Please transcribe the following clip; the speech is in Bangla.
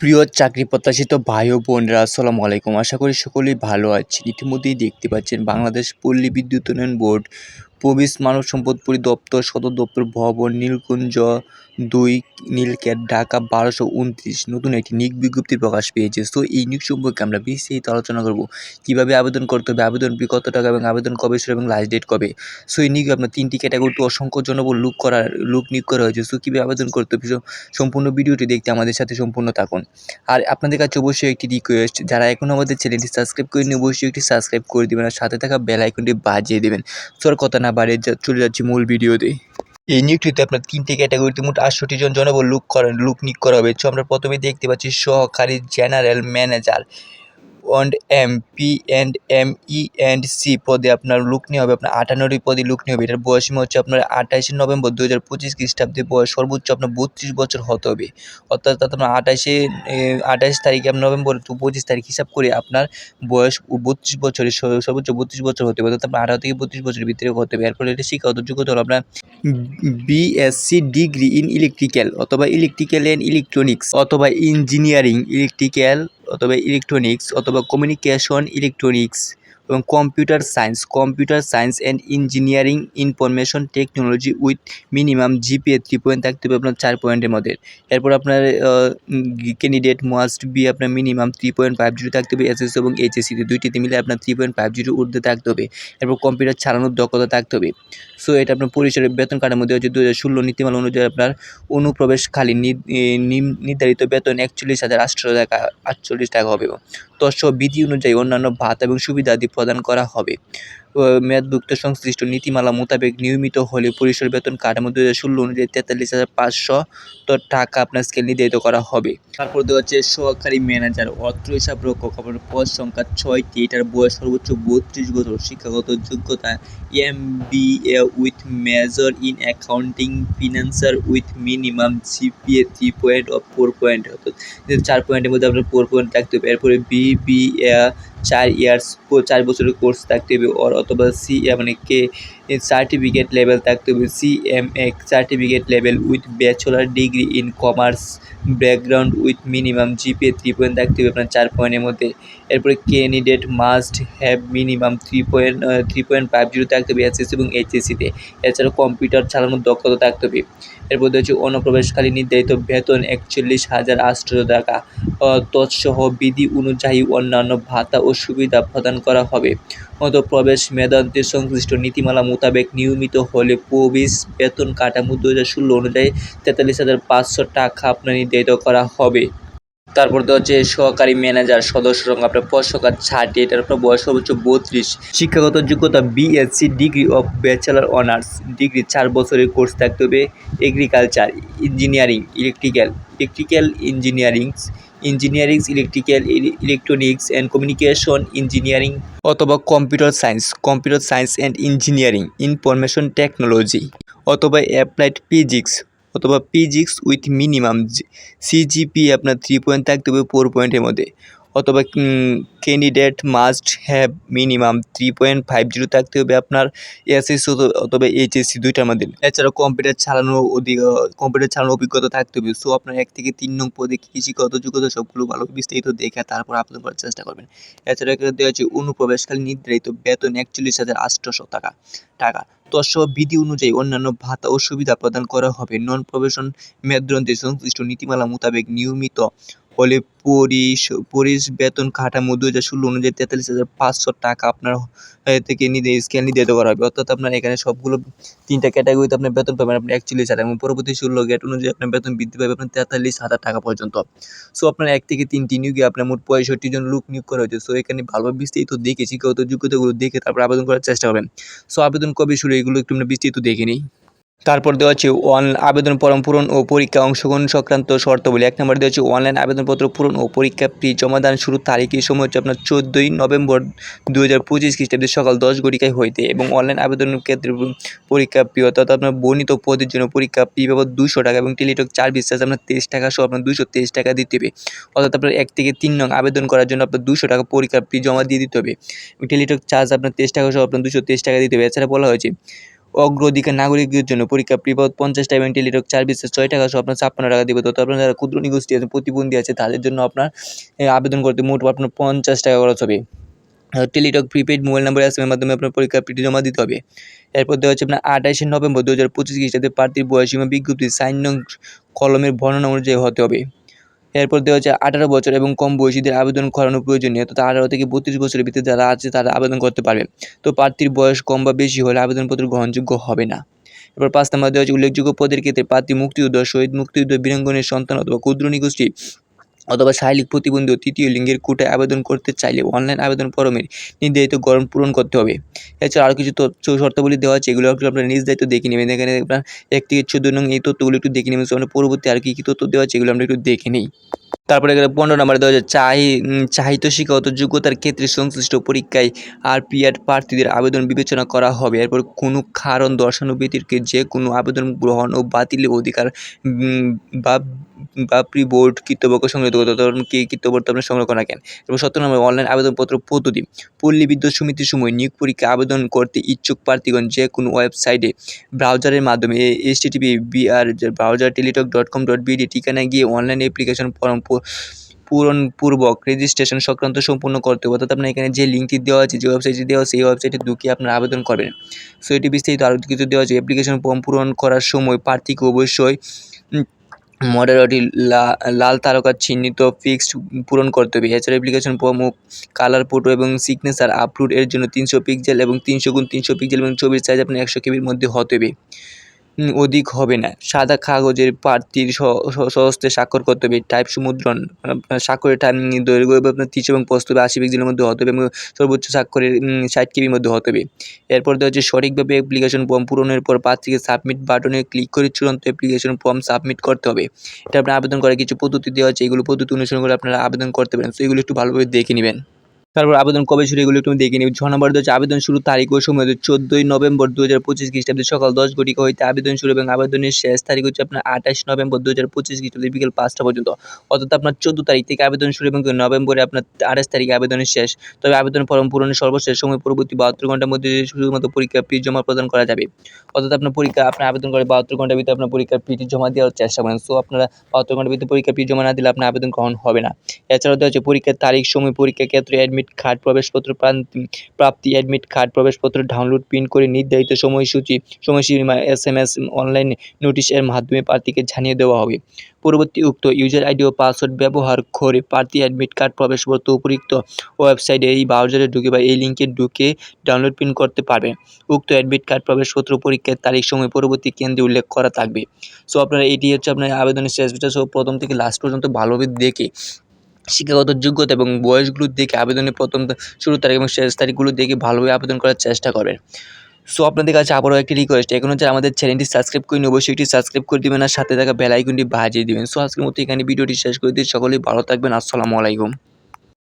প্রিয় চাকরি প্রত্যাশিত ভাই ও বোনরা, আসসালামু আলাইকুম। আশা করি সকলেই ভালো আছেন। ইতিমধ্যেই দেখতে পাচ্ছেন বাংলাদেশ পল্লী বিদ্যুৎ উন্নয়ন বোর্ড, প্রবেশ মানব সম্পদ পরিদপ্তর, সদর দপ্তর, ভবন, নীলকুঞ্জ দুই নীলক্যাট ঢাকা বারোশো উনত্রিশ। নতুন একটি নিক বিজ্ঞপ্তি প্রকাশ পেয়েছে। সো এই নিক সম্পর্কে আমরা বিস্তারিত আলোচনা করব। কীভাবে আবেদন করতে হবে? আবেদন ফি কত টাকা এবং আবেদন কবে শুরু এবং লাস্ট ডেট কবে? সো এই নিয়োগে আপনার তিনটি ক্যাটাগরিতে অসংখ্য জনবল লুক করার, লুক নিয়োগ করা হয়েছে। সো কীভাবে আবেদন করতে হবে? সম্পূর্ণ ভিডিওটি দেখতে আমাদের সাথে সম্পূর্ণ থাকুন। আর আপনাদের কাছে অবশ্যই একটি রিকোয়েস্ট যারা এখনও আমাদের চ্যানেলটি সাবস্ক্রাইব করেনি অবশ্যই একটি সাবস্ক্রাইব করে দেবেন আর সাথে থাকা বেল আইকনটি বাজিয়ে দেবেন। সো আর কথা না বাড়িয়ে চলে যাচ্ছি মূল ভিডিওতে। এই নিয়োগটিতে আপনার তিনটি ক্যাটাগরিতে মোট আটষট্টি জন জনবল লুক করেন, লুক নিয়োগ করা হবে। আমরা প্রথমে দেখতে পাচ্ছি সহকারী general manager and M P and M E and C পদে আপনার লুক নিয়ে হবে, আপনার আটান্নটি পদে লুক নিয়ে হবে। এটার বয়স সীমা হচ্ছে আপনার আঠাশে নভেম্বর দু হাজার পঁচিশ খ্রিস্টাব্দে, বয়স সর্বোচ্চ আপনার বত্রিশ বছর হতে হবে। অর্থাৎ আপনার আঠাশে আঠাশ তারিখে আপনার নভেম্বর টু পঁচিশ তারিখ হিসাব করে আপনার বয়স বত্রিশ বছরের সর্বোচ্চ বত্রিশ বছর হতে হবে। অর্থাৎ আপনার আঠারো থেকে বত্রিশ বছরের ভিতরে হতে হবে। এরপরে এটা শিক্ষাগত যোগ্যতা হলো আপনার বিএসসি ডিগ্রি ইন ইলেকট্রিক্যাল অথবা ইলেকট্রিক্যাল অ্যান্ড ইলেকট্রনিক্স অথবা ইঞ্জিনিয়ারিং ইলেকট্রিক্যাল অথবা ইলেকট্রনিক্স অথবা কমিউনিকেশন ইলেকট্রনিক্স এবং computer science computer science and engineering information technology with minimum GPA three point থাকতে হবে আপনার চার পয়েন্টের মধ্যে। এরপর আপনার ক্যান্ডিডেট মাস্ট বি আপনার minimum three point five zero থাকতে হবে এসএস এবং এইচএসসিতে দুইটিতে মিলে আপনার থ্রি পয়েন্ট ফাইভ জিরো ঊর্ধ্বে থাকতে হবে। এরপর কম্পিউটার ছাড়ানোর দক্ষতা থাকতে হবে। সো এটা আপনার পরিসরের বেতন কাঠার মধ্যে হচ্ছে দু হাজার ষোলো নীতিমালা অনুযায়ী আপনার অনুপ্রবেশকালীন নি- এ, নির্ধারিত বেতন একচল্লিশ হাজার আটশো টাকা আটচল্লিশ টাকা হবে। তৎসহ বিধি অনুযায়ী অন্যান্য ভাতা এবং সুবিধাদি প্রদান করা হবে। মেয়াদভুক্ত সংশ্লিষ্ট নীতিমালা মোতাবেক নিয়মিত হলে পরিসর বেতন কাঠামো দু হাজার ষোলো অনুযায়ী তেতাল্লিশ হাজার পাঁচশো টাকা আপনার স্কেল নির্ধারিত করা হবে। তারপর দেওয়া হচ্ছে সহকারী ম্যানেজার অত্র হিসাব রক্ষক আপনার পদ সংখ্যা ছয়টি। এটার বয়স সর্বোচ্চ বত্রিশ বছর। শিক্ষাগত যোগ্যতা M B A with major in accounting financer with minimum GPA three point of four point অর্থাৎ চার পয়েন্টের মধ্যে আপনার ফোর পয়েন্ট থাকতে হবে। এরপরে বি বি এ চার ইয়ার্স চার বছরের কোর্স থাকতে হবে। ওর অথবা সি মানে কে সার্টিফিকেট লেভেল থাকতে হবে C M A certificate level with bachelor degree in commerce background with minimum GPA three point থাকতে হবে আপনার চার পয়েন্টের মধ্যে। এরপরে candidate must have minimum three point three point five zero থাকতে হবে এসএসসি এবং এইচএসসিতে এছাড়াও কম্পিউটার চালানোর দক্ষতা থাকতে হবে। এরপর হচ্ছে অনুপ্রবেশকারী নির্ধারিত বেতন একচল্লিশ হাজার আটশো টাকা। তৎসহ বিধি অনুযায়ী অন্যান্য ভাতা ও সুবিধা প্রদান করা হবে। মতো প্রবেশ মেধান্তের সংশ্লিষ্ট নীতিমালা মোতাবেক নিয়মিত হলে প্রবেশ বেতন কাঠামো দু হাজার ষোলো অনুযায়ী তেতাল্লিশ হাজার পাঁচশো টাকা আপনার নির্ধারিত করা হবে। তারপর তো হচ্ছে সহকারী ম্যানেজার, সদস্য সংখ্যা, আপনার সংখ্যা ষাটটি এটার আপনার বয়স সর্বোচ্চ বত্রিশ। শিক্ষাগত যোগ্যতা BSc degree of bachelor honours, degree চার বছরের কোর্স থাকতে হবে agriculture engineering electrical electrical engineering engineering electrical electronics and communication engineering অথবা computer science computer science and engineering information technology অথবা অ্যাপ্লাইড ফিজিক্স অথবা ফিজিক্স উইথ মিনিমাম সিজিপি আপনার থ্রি পয়েন্ট থাকতে হবে ফোর পয়েন্টের মধ্যে। অথবা candidate must have minimum three point five zero থাকতে হবে আপনার এসএসসি অথবা এইচএসসি দুইটার মধ্যে। এছাড়াও কম্পিউটার চালানোর অধিক কম্পিউটার চালানোর অভিজ্ঞতা থাকতে হবে। সো আপনার এক থেকে তিন নং পদে কৃষিগত যোগ্যতা সবগুলো ভালো বিস্তারিত দেখে তারপর আবেদন করার চেষ্টা করবেন। এছাড়া এখানে দেওয়া আছে অনুপ্রবেশকালীন নির্ধারিত বেতন একচল্লিশ হাজার আটশোশো টাকা টাকা। তৎসহ বিধি অনুযায়ী অন্যান্য ভাতা ও সুবিধা প্রদান করা হবে। নন প্রবেশন মেদ্রন্তে সংশ্লিষ্ট নীতিমালা মোতাবেক নিয়মিত হলে পরিশ পরিশ বেতন কাঠামো দু হাজার ষোলো অনুযায়ী তেতাল্লিশ হাজার পাঁচশো টাকা আপনার থেকে নিতে স্কেল নির্ধারিত করা হবে অর্থাৎ আপনার এখানে সবগুলো তিনটা ক্যাটাগরিতে আপনি বেতন পাবেন আপনি একচল্লিশ হাজার এবং পরবর্তী ষোলো গেট অনুযায়ী আপনার বেতন বৃদ্ধি পাবে আপনার তেতাল্লিশ হাজার টাকা পর্যন্ত। সো আপনার এক থেকে তিনটি নিয়োগে আপনার মোট পঁয়ষট্টি জন লোক নিয়োগ করা হয়েছে। সো এখানে ভালোভাবে বিস্তারিত দেখে শিক্ষাগত যোগ্যতাগুলো দেখে তারপর আবেদন করার চেষ্টা করবেন সো আবেদন কবে শুরু এগুলো একটু আমরা বিস্তারিত দেখে নিই। তারপর দেওয়া আছে অন আবেদন ফর্ম পূরণ ও পরীক্ষা অংশগ্রহণ সংক্রান্ত শর্তাবলী এক নম্বর দেওয়া আছে অনলাইন আবেদনপত্র পূরণ ও পরীক্ষা ফি জমাদান শুরুর তারিখ এই সময় হচ্ছে আপনার চোদ্দোই নভেম্বর দু হাজার পঁচিশ খ্রিস্টাব্দে সকাল দশ ঘটিকায় হইতে এবং অনলাইন আবেদনের ক্ষেত্রে পরীক্ষা ফি অর্থাৎ আপনার বর্ণিত পদের জন্য পরীক্ষা ফি বাবদ দুশো টাকা এবং টেলিটক চার বিশ্বাস আপনার তেইশ টাকা সহ আপনার দুশো তেইশ টাকা দিতে হবে। অর্থাৎ আপনার এক থেকে তিন নং আবেদন করার জন্য আপনার দুশো টাকা পরীক্ষা ফি জমা দিয়ে দিতে হবে। টেলিটক চার্জ আপনার তেইশ টাকা সহ আপনার দুশো তেইশ টাকা দিতে হবে। এছাড়া বলা হয়েছে অগ্রাধিকার নাগরিকদের জন্য পরীক্ষা প্রিপদ পঞ্চাশটা এবং টেলিটক বিশেষ ছয় টাকা সহ আপনার ছাপ্পান্ন টাকা দেবে। তো আপনার যারা ক্ষুদ্র নিগোষ্ঠী আছে, প্রতিবন্ধী আছে, তাদের জন্য আপনার আবেদন করতে মোট আপনার পঞ্চাশ টাকা খরচ হবে। টেলিটক প্রিপেড মোবাইল নাম্বার এর মাধ্যমে আপনার পরীক্ষা পিটি জমা দিতে হবে। এরপর দেওয়া হচ্ছে আপনার আঠাশে নভেম্বর দু হাজার পঁচিশ খ্রিস্টাব্দে প্রার্থীর বয়সীমা বিজ্ঞপ্তি, সাইন কলমের বর্ণনা অনুযায়ী হতে হবে। এরপর দেওয়া হচ্ছে আঠারো বছর এবং কম বয়সীদের আবেদন করানো প্রয়োজনীয়। তো আঠারো থেকে বত্রিশ বছরের ভিতরে যারা আছে, তারা আবেদন করতে পারবে। তো প্রার্থীর বয়স কম বা বেশি হলে আবেদনপত্র গ্রহণযোগ্য হবে না। এরপর পাঁচ নম্বর দেওয়া হচ্ছে উল্লেখযোগ্য পদের ক্ষেত্রে প্রার্থী মুক্তিযুদ্ধ, শহীদ মুক্তিযুদ্ধ, বীরাঙ্গনের সন্তান অথবা ক্ষুদ্র নিগোষ্ঠী অথবা শারীরিক প্রতিবন্ধী তৃতীয় লিঙ্গের কোটায় আবেদন করতে চাইলে অনলাইন আবেদন ফরমের নির্ধারিত গরম পূরণ করতে হবে। এছাড়া আরও কিছু তথ্য শর্তাবলী দেওয়া আছে, এগুলো একটু আপনারা নিজ দায়িত্ব দেখে নেবেন। এখানে আপনার এক থেকে চোদ্দ নং এই তথ্যগুলো একটু দেখে নেবেন। পরবর্তী আর কী কী তথ্য দেওয়া আছে, এগুলো আমরা একটু দেখে নিই। তারপরে এখানে পনেরো নম্বরে দেওয়া হচ্ছে চাহি চাহিত শিক্ষাগত যোগ্যতার ক্ষেত্রে সংশ্লিষ্ট পরীক্ষায় আর পিআর প্রার্থীদের আবেদন বিবেচনা করা হবে। এরপর কোনো কারণ দর্শানো ব্যতিরকে যে কোনো আবেদন গ্রহণ ও বাতিলের অধিকার বা বা প্রি বোর্ড সংগ্রহ করতে ধরুন কি সংগ্রহ করা কেন? এবং সত্তর নম্বর, অনলাইন আবেদনপত্র পদ্ধতি। পল্লী বিদ্যুৎ সমিতির সময় নিয়োগ পরীক্ষা আবেদন করতে ইচ্ছুক প্রার্থীগণ যে কোনো ওয়েবসাইটে, ব্রাউজারের মাধ্যমে H TTP BR browser Teletalk dot com dot BD ঠিকানায় গিয়ে অনলাইন অ্যাপ্লিকেশন ফর্ম পূরণ পূর্বক রেজিস্ট্রেশন সংক্রান্ত সম্পূর্ণ করতে হবে। অর্থাৎ আপনার এখানে যে লিঙ্কটি দেওয়া আছে যে ওয়েবসাইটটি দেওয়া সেই ওয়েবসাইটে ঢুকিয়ে আপনার আবেদন করবেন। সো এটি বিস্তারিত আরও কিছু দেওয়া আছে। অ্যাপ্লিকেশন ফর্ম পূরণ করার সময় প্রার্থীকে অবশ্যই উম, মডারেটি লাল তারকা চিহ্নিত ফিক্সড পূরণ করতে হবে। এছাড়া অ্যাপ্লিকেশন ফর্ম কালার ফটো এবং সিগনেচার আপলোড এর জন্য তিনশো পিক্সেল এবং তিনশো গুণ তিনশো পিক্সেল এবং ছবির সাইজ আপনার একশো কেবির মধ্যে হতে হবে। অধিক হবে না। সাদা কাগজের প্রার্থীর স- স- স্বহস্তে স্বাক্ষর করতে হবে। টাইপ সমুদ্রণ স্বাক্ষরের টাইম দৈর্ঘ্য হবে আপনার তিরিশ এবং প্রস্থ হবে আশি পিক্সেলের মধ্যে হতে হবে এবং সর্বোচ্চ স্বাক্ষরের ষাট কেবির মধ্যে হতে হবে। এরপর দেওয়া হচ্ছে সঠিকভাবে অ্যাপ্লিকেশন ফর্ম পূরণের পর প্রার্থীকে সাবমিট বাটনে ক্লিক করে চূড়ান্ত অ্যাপ্লিকেশন ফর্ম সাবমিট করতে হবে। এটা আপনার আবেদন করার কিছু পদ্ধতি দেওয়া আছে। এগুলো পদ্ধতি অনুসরণ করে আপনারা আবেদন করতে পারেন। তো এগুলো একটু ভালোভাবে দেখে নেবেন। তারপর আবেদন কবে শুরু এগুলো একটু দেখে নিব। ছ নম্বর হচ্ছে আবেদন শুরু তারিখ ও সময় হচ্ছে চোদ্দোই নভেম্বর দু হাজার পঁচিশ খ্রিস্টাব্দে সকাল দশ ঘটিকা হইতে আবেদন শুরু এবং আবেদনের শেষ তারিখ হচ্ছে আপনার আঠাশ নভেম্বর দু হাজার পঁচিশ খ্রিস্টাব্দে বিকেল পাঁচটা পর্যন্ত। অর্থাৎ আপনার চোদ্দ তারিখ থেকে আবেদন শুরু এবং নভেম্বরে আপনার আঠাশ তারিখে আবেদনের শেষ। তবে আবেদন ফর্ম পূরণের সর্বশেষ সময় পরবর্তী বাহাত্তর ঘণ্টার মধ্যে শুধুমাত্র পরীক্ষা ফি জমা প্রদান করা যাবে। অর্থাৎ আপনার পরীক্ষা আপনার আবেদন করে বাহাত্তর ঘণ্টার ভিতরে আপনার পরীক্ষার ফিটি জমা দেওয়ার চেষ্টা করেন। সো আপনারা বাহাত্তর ঘণ্টার ভিতরে পরীক্ষা ফি জমা না দিলে আপনার আবেদন গ্রহণ হবে না। এছাড়াও হচ্ছে পরীক্ষার তারিখ, সময় পরীক্ষা ক্ষেত্রে অ্যাডমিট কার্ড প্রবেশপত্র প্রাপ্তি অ্যাডমিট কার্ড প্রবেশপত্র ডাউনলোড প্রিন্ট করে নির্ধারিত সময়সূচি সময়সীমা এস এম এস অনলাইন নোটিশের মাধ্যমে প্রার্থীকে জানিয়ে দেওয়া হবে। পরবর্তী উক্ত ইউজার আইডি ও পাসওয়ার্ড ব্যবহার করে প্রার্থী অ্যাডমিট কার্ড প্রবেশপত্র উপরিক্ত ওয়েবসাইটে এই ব্রাউজারে ঢুকে বা এই লিঙ্কে ঢুকে ডাউনলোড প্রিন্ট করতে পারবেন উক্ত অ্যাডমিট কার্ড প্রবেশপত্র পরীক্ষার তারিখ সময় পরবর্তী কেন্দ্রে উল্লেখ করা থাকবে। সো আপনারা এটি হচ্ছে আপনার আবেদনের শেষ বিষয় সো প্রথম থেকে লাস্ট পর্যন্ত ভালোভাবে দেখে শিক্ষাগত যোগ্যতা এবং বয়সগুলোর দিকে আবেদনের প্রথম শুরু তারিখ এবং শেষ তারিখগুলো দেখে ভালোভাবে আবেদন করার চেষ্টা করবেন সো আপনাদের কাছে আবারও একটি রিকোয়েস্ট এখন হচ্ছে আমাদের চ্যানেলটি সাবস্ক্রাইব করে নিন অবশ্যই এটি সাবস্ক্রাইব করে দেবেন আর সাথে থাকা বেল আইকনটি বাজিয়ে দেবেন। সো আজকের মতো এখানে ভিডিওটি শেষ করে দিই সকলেই ভালো থাকবেন। আসসালামু আলাইকুম।